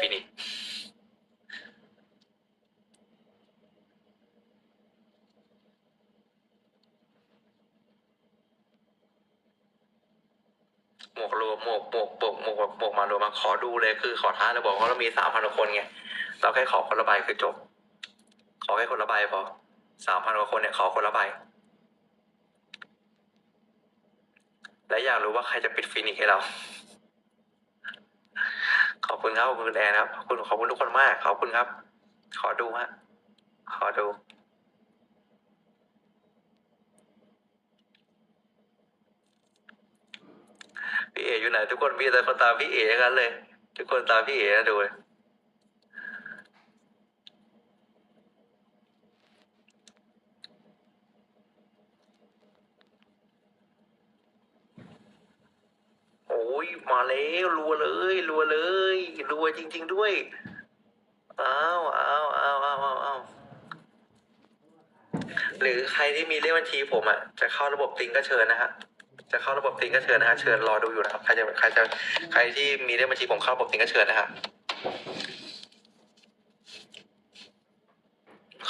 ฟินิกหมวกรวมหมวกหมวกหมวกหมวกหมวกมารวมมาขอดูเลยคือขอท้าเลยบอกว่าเรามีสามพันกว่าคนไงเราแค่ขอคนละใบคือจบ ขอแค่คนละใบพอสามพันกว่าคนเนี่ยขอคนละใบและอยากรู้ว่าใครจะปิดฟินิกให้เรา คุณครับขอบคุณคุณแอนครับขอบคุณขอบคุณทุกคนมากขอบคุณครับ ขอดูฮะขอดูพี่เออยู่ไหนทุกคนมีแต่คนตามพี่เอกันเลย ทุกคนตามพี่เอนะดูเลยโอ้ ยมาแล้วรัวเลยรัวเลยรัวจริง ๆด้วยอ้าวอ้าวอ้าวอ้าวอ้าวอ้าวหรือใครที่มีเลขบัญชีผมอะจะเข้าระบบติงก็เชิญนะฮะจะเข้าระบบติงก็เชิญนะฮะเชิญรอดูอยู่นะครับใครจะใครจะใครที่มีเลขบัญชีผมเข้าระบบติงก็เชิญนะฮะ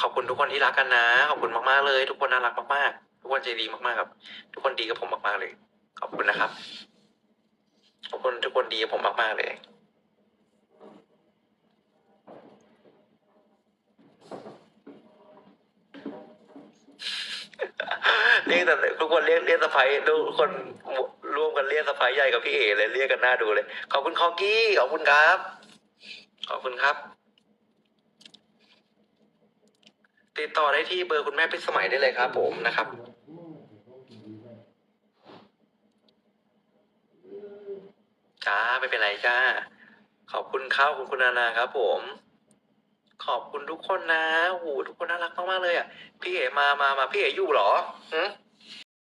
ขอบคุณทุกคนที่รักกันนะขอบคุณมากๆเลย ทุกคนน่ารักมากๆทุกคนใจดีมากๆครับ ทุกคนดีกับผมมากๆเลย ขอบคุณนะครับ ขอบคุณทุกคนดีกับผมมาก ๆ เลย เรียกแต่ทุกคนเรียกเรียกสะพายทุกคนร่วมกันเรียกสะพายใหญ่กับพี่เอเลยเรียกกันหน้าดูเลย ขอบคุณคอกี้ขอบคุณครับ ขอบคุณครับติดต่อได้ที่เบอร์คุณแม่พิสมัยได้เลยครับผมนะครับ จ้าไม่เป็นไรจ้า ขอบคุณข้าวขอบคุณคุณนานาครับ ผม ขอบคุณทุกคนนะโอ้โหทุกคนน่ารักมากๆเลยอะ พี่เอมามามาพี่เออยู่เหรอหื